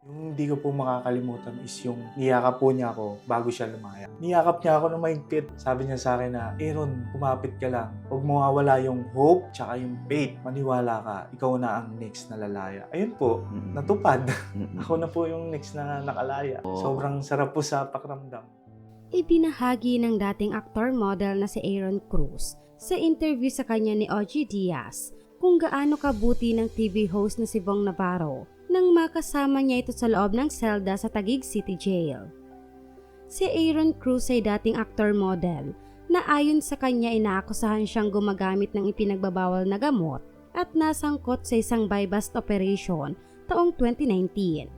Yung hindi ko po makakalimutan is yung niyakap po niya ako bago siya lumaya. Niyakap niya ako ng mahigpit. Sabi niya sa akin na, Aaron, kumapit ka lang. Huwag mawawala yung hope tsaka yung faith. Maniwala ka, ikaw na ang next na lalaya. Ayun po, natupad. Ako na po yung next na nakalaya. Oo. Sobrang sarap po sa pakiramdam. Ibinahagi ng dating aktor model na si Aaron Cruz sa interview sa kanya ni OG Diaz kung gaano kabuti ng TV host na si Bong Navarro nang makasama niya ito sa loob ng selda sa Taguig City Jail. Si Aaron Cruz ay dating aktor model na ayon sa kanya inaakusahan siyang gumagamit ng ipinagbabawal na gamot at nasangkot sa isang bust operation taong 2019.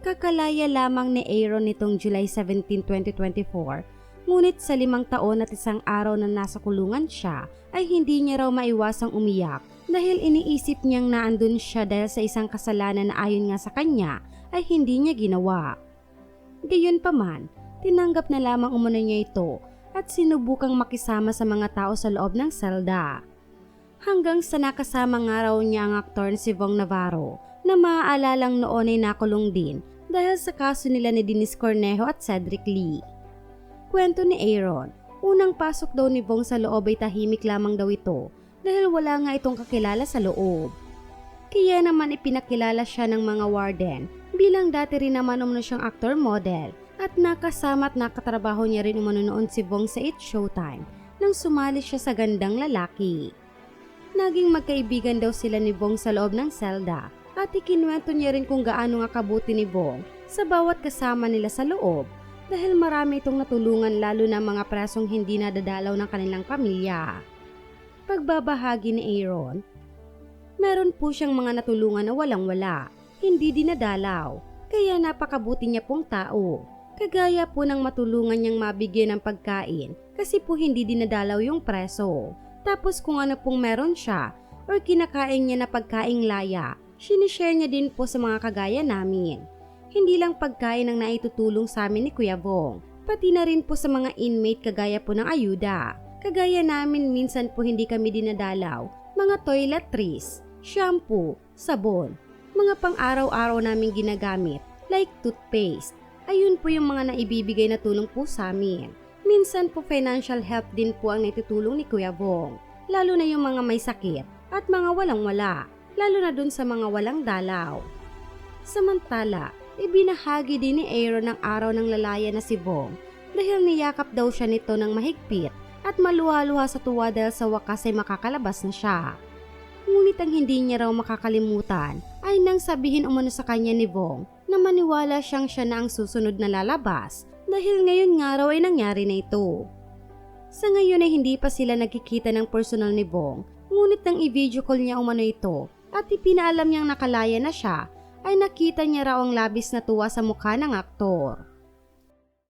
Kakalaya lamang ni Aaron nitong July 17, 2024, ngunit sa limang taon at isang araw na nasa kulungan siya ay hindi niya raw maiwasang umiyak dahil iniisip niyang naandun siya dahil sa isang kasalanan na ayon nga sa kanya ay hindi niya ginawa. Gayunpaman, tinanggap na lamang umano niya ito at sinubukang makisama sa mga tao sa loob ng selda. Hanggang sa nakasama nga raw niya ang aktor si Vong Navarro na maaalalang noon ay nakulong din dahil sa kaso nila ni Dennis Cornejo at Cedric Lee. Kwento ni Aaron, unang pasok daw ni Vong sa loob ay tahimik lamang daw ito dahil wala nga itong kakilala sa loob. Kaya naman ipinakilala siya ng mga warden bilang dati rin naman umano siyang actor model at nakasama at nakatrabaho niya rin umano noon si Vong sa It Showtime nang sumali siya sa gandang lalaki. Naging magkaibigan daw sila ni Vong sa loob ng selda at ikinuwento niya rin kung gaano nga kabuti ni Vong sa bawat kasama nila sa loob dahil marami itong natulungan lalo na mga presong hindi nadadalaw ng kanilang pamilya. Pagbabahagi ni Aaron, meron po siyang mga natulungan na walang-wala, hindi dinadalaw, kaya napakabuti niya pong tao. Kagaya po ng matulungan niyang mabigyan ng pagkain kasi po hindi dinadalaw yung preso. Tapos kung ano pong meron siya or kinakain niya na pagkaing laya, sinishare niya din po sa mga kagaya namin. Hindi lang pagkain ang naitutulong sa amin ni Kuya Bong, pati na rin po sa mga inmate kagaya po ng ayuda. Kagaya namin minsan po hindi kami dinadalaw, mga toiletries, shampoo, sabon, mga pang-araw-araw naming ginagamit like toothpaste. Ayun po yung mga naibibigay na tulong po sa amin. Minsan po financial help din po ang naitutulong ni Kuya Bong, lalo na yung mga may sakit at mga walang-wala, lalo na dun sa mga walang dalaw. Samantala, ibinahagi din ni Aaron ng araw ng lalaya na si Bong dahil niyakap daw siya nito ng mahigpit at maluha-luha sa tuwa dahil sa wakas ay makakalabas na siya. Ngunit ang hindi niya raw makakalimutan ay nang sabihin umano sa kanya ni Bong na maniwala siyang siya na ang susunod na lalabas dahil ngayon nga raw ay nangyari na ito. Sa ngayon ay hindi pa sila nagkikita ng personal ni Bong ngunit nang i-video call niya umano ito at ipinaalam niyang nakalaya na siya ay nakita niya raw ang labis na tuwa sa mukha ng aktor.